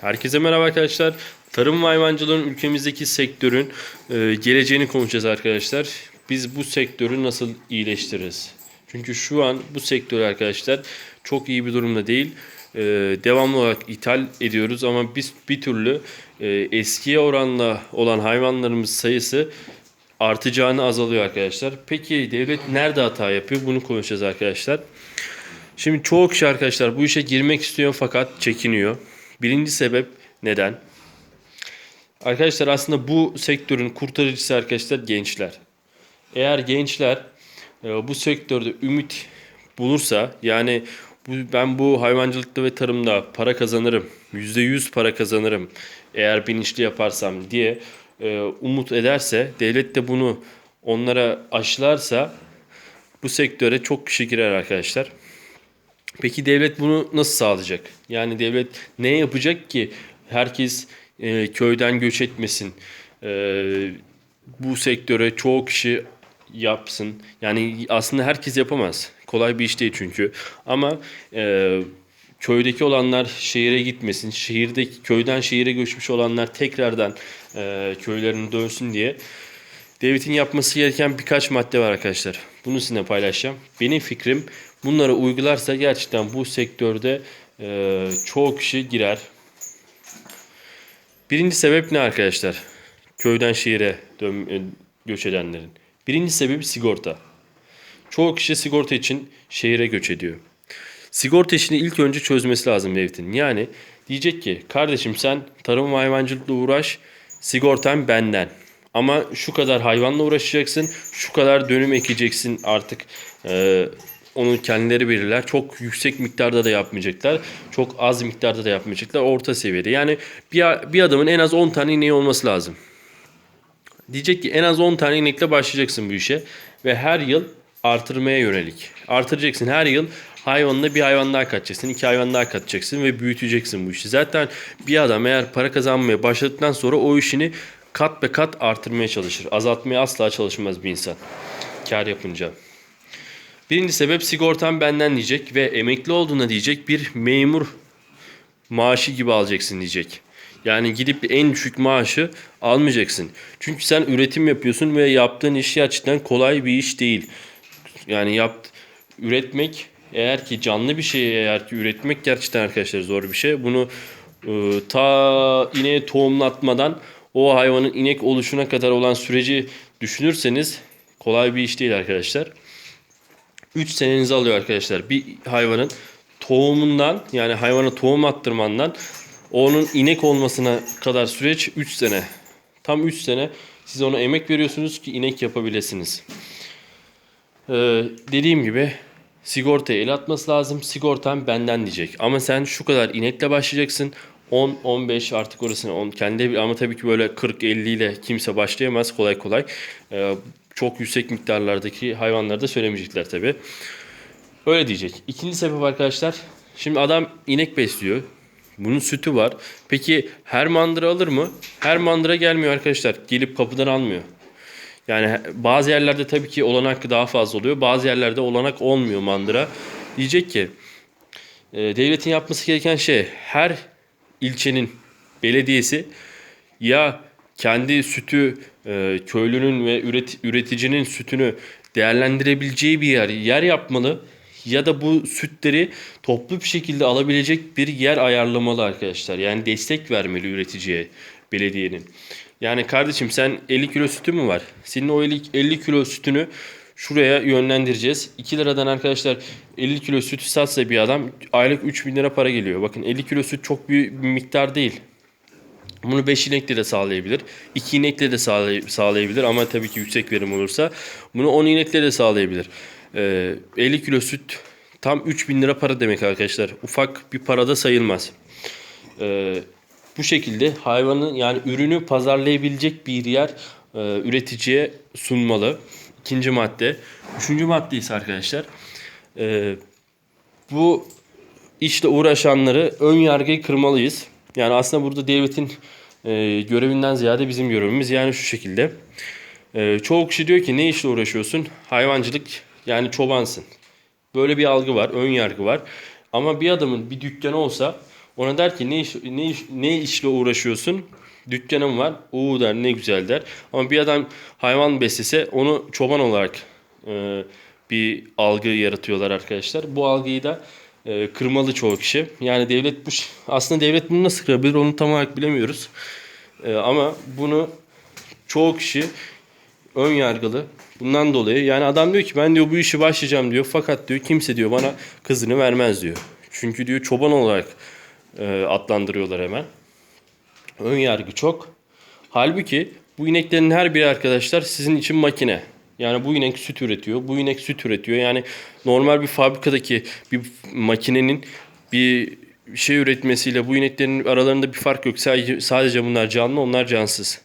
Herkese merhaba arkadaşlar. Tarım ve hayvancılığın ülkemizdeki sektörün e, geleceğini konuşacağız arkadaşlar. Biz bu sektörü nasıl iyileştiririz? Çünkü şu an bu sektör arkadaşlar çok iyi bir durumda değil. E, devamlı olarak ithal ediyoruz ama biz bir türlü e, eskiye oranla olan hayvanlarımız sayısı artacağını azalıyor arkadaşlar. Peki devlet nerede hata yapıyor? Bunu konuşacağız arkadaşlar. Şimdi çoğu kişi arkadaşlar bu işe girmek istiyor fakat çekiniyor. Birinci sebep neden? Arkadaşlar aslında bu sektörün kurtarıcısı arkadaşlar gençler. Eğer gençler e, bu sektörde ümit bulursa yani ben bu hayvancılıkta ve tarımda para kazanırım, %100 para kazanırım eğer bilinçli yaparsam diye e, umut ederse, devlet de bunu onlara aşılarsa bu sektöre çok kişi girer arkadaşlar. Peki devlet bunu nasıl sağlayacak? Yani devlet ne yapacak ki herkes e, köyden göç etmesin? E, bu sektöre çoğu kişi yapsın. Yani aslında herkes yapamaz. Kolay bir iş değil çünkü. Ama e, köydeki olanlar şehire gitmesin. Şehirdeki köyden şehire göçmüş olanlar tekrardan e, köylerine dönsün diye devletin yapması gereken birkaç madde var arkadaşlar. Bunu sizinle paylaşacağım. Benim fikrim bunları uygularsa gerçekten bu sektörde e, çoğu kişi girer. Birinci sebep ne arkadaşlar? Köyden şehire e, göç edenlerin. Birinci sebebi sigorta. Çoğu kişi sigorta için şehire göç ediyor. Sigorta işini ilk önce çözmesi lazım devletin. Yani diyecek ki kardeşim sen tarım ve hayvancılıkla uğraş sigortan benden. Ama şu kadar hayvanla uğraşacaksın, şu kadar dönüm ekeceksin artık. Ee, onu kendileri belirler. Çok yüksek miktarda da yapmayacaklar. Çok az miktarda da yapmayacaklar. Orta seviyede. Yani bir, bir adamın en az 10 tane ineği olması lazım. Diyecek ki en az 10 tane inekle başlayacaksın bu işe. Ve her yıl artırmaya yönelik. Artıracaksın her yıl hayvanına bir hayvan daha katacaksın, iki hayvan daha katacaksın ve büyüteceksin bu işi. Zaten bir adam eğer para kazanmaya başladıktan sonra o işini kat be kat artırmaya çalışır. Azaltmaya asla çalışmaz bir insan. Kar yapınca. Birinci sebep sigortam benden diyecek ve emekli olduğuna diyecek bir memur maaşı gibi alacaksın diyecek. Yani gidip en düşük maaşı almayacaksın. Çünkü sen üretim yapıyorsun ve yaptığın iş gerçekten kolay bir iş değil. Yani yap, üretmek eğer ki canlı bir şeyi eğer ki üretmek gerçekten arkadaşlar zor bir şey. Bunu e, ta ineğe tohumlatmadan o hayvanın inek oluşuna kadar olan süreci düşünürseniz kolay bir iş değil arkadaşlar. 3 senenizi alıyor arkadaşlar. Bir hayvanın tohumundan yani hayvana tohum attırmandan onun inek olmasına kadar süreç 3 sene. Tam 3 sene siz ona emek veriyorsunuz ki inek yapabilirsiniz. Ee, dediğim gibi sigortaya el atması lazım. Sigortan benden diyecek. Ama sen şu kadar inekle başlayacaksın. 10, 15 artık orasını 10 kendi ama tabii ki böyle 40 50 ile kimse başlayamaz kolay kolay. Ee, çok yüksek miktarlardaki hayvanları da söylemeyecekler tabii. Öyle diyecek. İkinci sebep arkadaşlar. Şimdi adam inek besliyor. Bunun sütü var. Peki her mandıra alır mı? Her mandıra gelmiyor arkadaşlar. Gelip kapıdan almıyor. Yani bazı yerlerde tabii ki olanak daha fazla oluyor. Bazı yerlerde olanak olmuyor mandıra. Diyecek ki e, devletin yapması gereken şey her ilçenin belediyesi ya kendi sütü e, köylünün ve üret, üreticinin sütünü değerlendirebileceği bir yer yer yapmalı ya da bu sütleri toplu bir şekilde alabilecek bir yer ayarlamalı arkadaşlar. Yani destek vermeli üreticiye belediyenin. Yani kardeşim sen 50 kilo sütü mü var? Senin o 50, 50 kilo sütünü şuraya yönlendireceğiz. 2 liradan arkadaşlar 50 kilo sütü satsa bir adam aylık 3 bin lira para geliyor. Bakın 50 kilo süt çok büyük bir miktar değil. Bunu 5 inekle de sağlayabilir. 2 inekle de sağlay- sağlayabilir ama tabii ki yüksek verim olursa. Bunu 10 inekle de sağlayabilir. Ee, 50 kilo süt tam 3000 lira para demek arkadaşlar. Ufak bir parada sayılmaz. Ee, bu şekilde hayvanın yani ürünü pazarlayabilecek bir yer e, üreticiye sunmalı. İkinci madde. Üçüncü madde ise arkadaşlar e, bu işle uğraşanları ön yargıyı kırmalıyız. Yani aslında burada devletin e, görevinden ziyade bizim görevimiz yani şu şekilde. E, çoğu kişi diyor ki ne işle uğraşıyorsun? Hayvancılık yani çobansın. Böyle bir algı var, ön yargı var. Ama bir adamın bir dükkanı olsa Ona der ki ne iş, ne iş, ne işle uğraşıyorsun? Dükkanım var. Oo der ne güzel der. Ama bir adam hayvan beslese onu çoban olarak e, bir algı yaratıyorlar arkadaşlar. Bu algıyı da e, kırmalı çoğu kişi. Yani devlet bu aslında devlet bunu nasıl kırabilir onu tam olarak bilemiyoruz. E, ama bunu çoğu kişi ön yargılı. Bundan dolayı yani adam diyor ki ben diyor bu işi başlayacağım diyor. Fakat diyor kimse diyor bana kızını vermez diyor. Çünkü diyor çoban olarak e, adlandırıyorlar hemen. Ön yargı çok. Halbuki bu ineklerin her biri arkadaşlar sizin için makine. Yani bu inek süt üretiyor, bu inek süt üretiyor. Yani normal bir fabrikadaki bir makinenin bir şey üretmesiyle bu ineklerin aralarında bir fark yok. Sadece, sadece bunlar canlı, onlar cansız.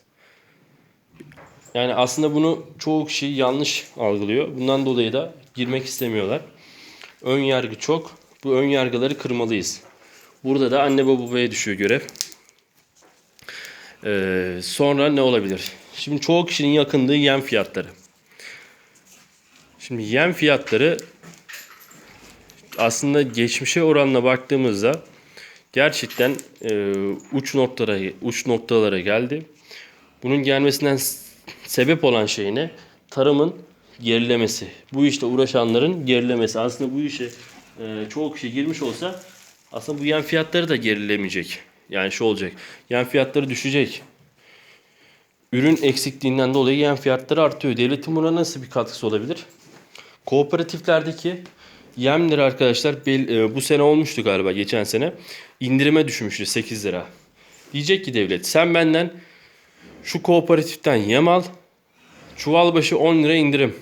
Yani aslında bunu çoğu kişi yanlış algılıyor. Bundan dolayı da girmek istemiyorlar. Ön yargı çok. Bu ön yargıları kırmalıyız. Burada da anne ve babaya düşüyor görev. Ee, sonra ne olabilir? Şimdi çoğu kişinin yakındığı yem fiyatları. Şimdi yem fiyatları aslında geçmişe oranla baktığımızda gerçekten e, uç noktalara uç noktalara geldi. Bunun gelmesinden sebep olan şey ne? Tarımın gerilemesi. Bu işte uğraşanların gerilemesi. Aslında bu işe e, çoğu kişi girmiş olsa aslında bu yem fiyatları da gerilemeyecek. Yani şu olacak. Yem fiyatları düşecek. Ürün eksikliğinden dolayı yem fiyatları artıyor. Devletin buna nasıl bir katkısı olabilir? Kooperatiflerdeki yemleri arkadaşlar e, bu sene olmuştu galiba geçen sene. indirime düşmüştü 8 lira. Diyecek ki devlet sen benden şu kooperatiften yem al. Çuval başı 10 lira indirim.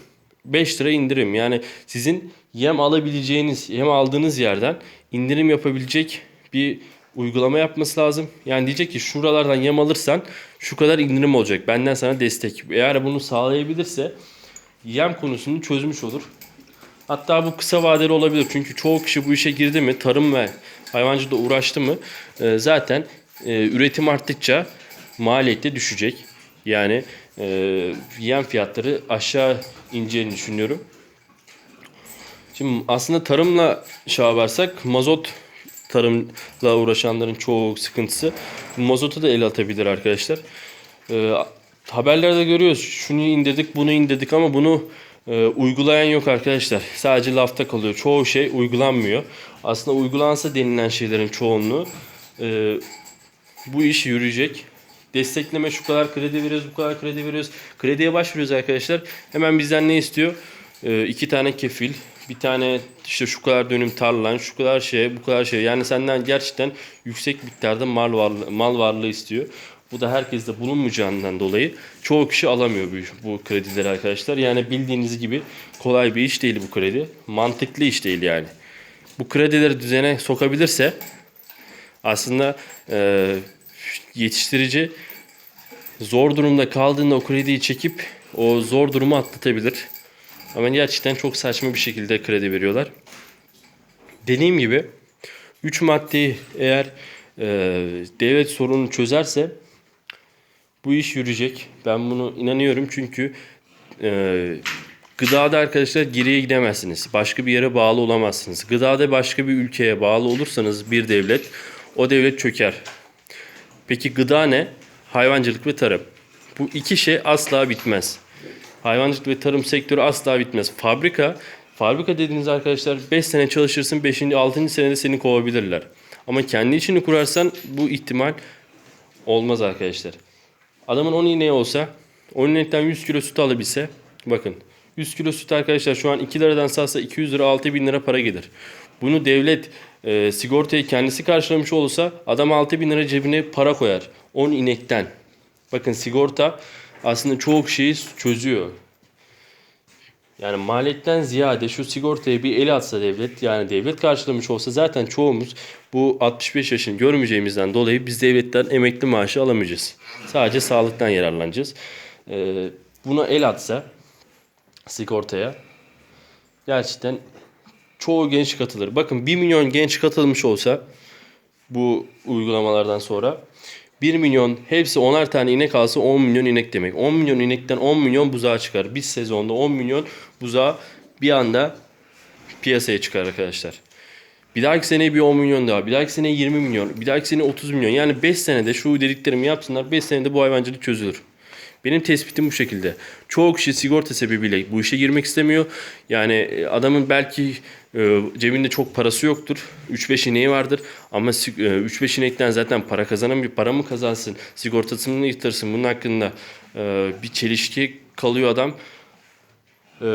5 lira indirim. Yani sizin yem alabileceğiniz, yem aldığınız yerden indirim yapabilecek bir uygulama yapması lazım. Yani diyecek ki şuralardan yem alırsan şu kadar indirim olacak. Benden sana destek. Eğer bunu sağlayabilirse yem konusunu çözmüş olur. Hatta bu kısa vadeli olabilir. Çünkü çoğu kişi bu işe girdi mi, tarım ve hayvancılıkla uğraştı mı e, zaten e, üretim arttıkça maliyette düşecek. Yani e, yem fiyatları aşağı ineceğini düşünüyorum. Şimdi aslında tarımla şey yaparsak mazot tarımla uğraşanların çoğu sıkıntısı. Bu mazotu da el atabilir arkadaşlar. Haberlerde görüyoruz. Şunu indirdik, bunu indirdik ama bunu e, uygulayan yok arkadaşlar. Sadece lafta kalıyor. Çoğu şey uygulanmıyor. Aslında uygulansa denilen şeylerin çoğunluğu e, bu iş yürüyecek. Destekleme şu kadar kredi veriyoruz, bu kadar kredi veriyoruz. Krediye başvuruyoruz arkadaşlar. Hemen bizden ne istiyor? Ee, iki tane kefil, bir tane işte şu kadar dönüm tarlan, şu kadar şey, bu kadar şey. Yani senden gerçekten yüksek miktarda mal varlığı, mal varlığı istiyor. Bu da herkeste bulunmayacağından dolayı çoğu kişi alamıyor bu, bu kredileri arkadaşlar. Yani bildiğiniz gibi kolay bir iş değil bu kredi. Mantıklı iş değil yani. Bu kredileri düzene sokabilirse aslında e, yetiştirici zor durumda kaldığında o krediyi çekip o zor durumu atlatabilir. Ama gerçekten çok saçma bir şekilde kredi veriyorlar. Dediğim gibi 3 maddeyi eğer e, devlet sorunu çözerse bu iş yürüyecek. Ben bunu inanıyorum çünkü e, gıdada arkadaşlar geriye gidemezsiniz. Başka bir yere bağlı olamazsınız. Gıdada başka bir ülkeye bağlı olursanız bir devlet o devlet çöker. Peki gıda ne? Hayvancılık ve tarım. Bu iki şey asla bitmez. Hayvancılık ve tarım sektörü asla bitmez. Fabrika, fabrika dediğiniz arkadaşlar 5 sene çalışırsın 5. 6. senede seni kovabilirler. Ama kendi işini kurarsan bu ihtimal olmaz arkadaşlar. Adamın 10 ineği olsa 10 inekten 100 kilo süt alabilse bakın 100 kilo süt arkadaşlar şu an 2 liradan satsa 200 lira 6 bin lira para gelir. Bunu devlet e, sigortayı kendisi karşılamış olursa adam 6 bin lira cebine para koyar. 10 inekten. Bakın sigorta aslında çoğu şeyi çözüyor. Yani maliyetten ziyade şu sigortaya bir el atsa devlet yani devlet karşılamış olsa zaten çoğumuz bu 65 yaşını görmeyeceğimizden dolayı biz devletten emekli maaşı alamayacağız. Sadece sağlıktan yararlanacağız. Ee, buna el atsa sigortaya gerçekten çoğu genç katılır. Bakın 1 milyon genç katılmış olsa bu uygulamalardan sonra 1 milyon hepsi 10'ar tane inek alsa 10 milyon inek demek. 10 milyon inekten 10 milyon buzağı çıkar. Bir sezonda 10 milyon buzağı bir anda piyasaya çıkar arkadaşlar. Bir dahaki seneye bir 10 milyon daha. Bir dahaki seneye 20 milyon. Bir dahaki seneye 30 milyon. Yani 5 senede şu dediklerimi yapsınlar. 5 senede bu hayvancılık çözülür. Benim tespitim bu şekilde. Çoğu kişi sigorta sebebiyle bu işe girmek istemiyor. Yani e, adamın belki e, cebinde çok parası yoktur. 3-5 ineği vardır. Ama e, 3-5 inekten zaten para kazanan bir para mı kazansın? Sigortasını mı yırtırsın? Bunun hakkında e, bir çelişki kalıyor adam. Ee,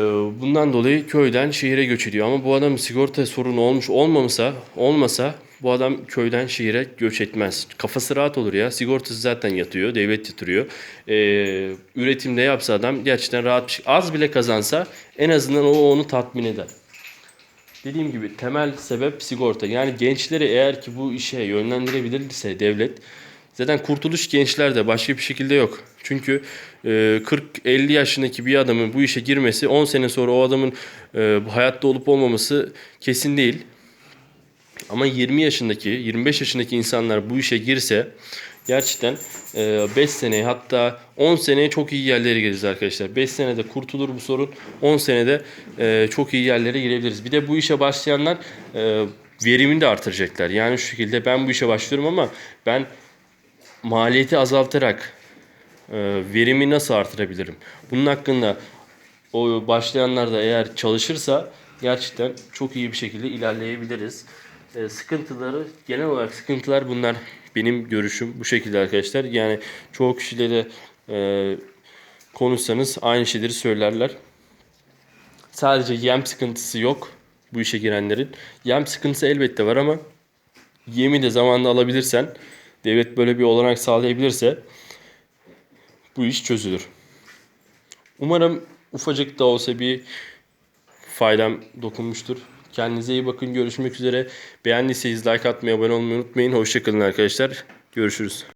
Bundan dolayı köyden şehire göç ediyor. Ama bu adamın sigorta sorunu olmuş olmamasa, olmasa bu adam köyden şehire göç etmez. Kafası rahat olur ya. Sigortası zaten yatıyor, devlet yatırıyor. Ee, üretimde yapsa adam gerçekten rahat şey. Az bile kazansa en azından o onu tatmin eder. Dediğim gibi temel sebep sigorta. Yani gençleri eğer ki bu işe yönlendirebilirse devlet zaten kurtuluş gençlerde başka bir şekilde yok. Çünkü e, 40-50 yaşındaki bir adamın bu işe girmesi 10 sene sonra o adamın e, hayatta olup olmaması kesin değil. Ama 20 yaşındaki, 25 yaşındaki insanlar bu işe girse gerçekten 5 seneye hatta 10 seneye çok iyi yerlere gireriz arkadaşlar. 5 senede kurtulur bu sorun. 10 senede e, çok iyi yerlere girebiliriz. Bir de bu işe başlayanlar e, verimini de artıracaklar. Yani şu şekilde ben bu işe başlıyorum ama ben maliyeti azaltarak e, verimi nasıl artırabilirim? Bunun hakkında o başlayanlar da eğer çalışırsa gerçekten çok iyi bir şekilde ilerleyebiliriz. E, sıkıntıları genel olarak sıkıntılar bunlar. Benim görüşüm bu şekilde arkadaşlar. Yani çoğu kişiyle de e, konuşsanız aynı şeyleri söylerler. Sadece yem sıkıntısı yok bu işe girenlerin. Yem sıkıntısı elbette var ama yemi de zamanında alabilirsen, devlet böyle bir olanak sağlayabilirse bu iş çözülür. Umarım ufacık da olsa bir faydam dokunmuştur. Kendinize iyi bakın. Görüşmek üzere. Beğendiyseniz like atmayı, abone olmayı unutmayın. Hoşçakalın arkadaşlar. Görüşürüz.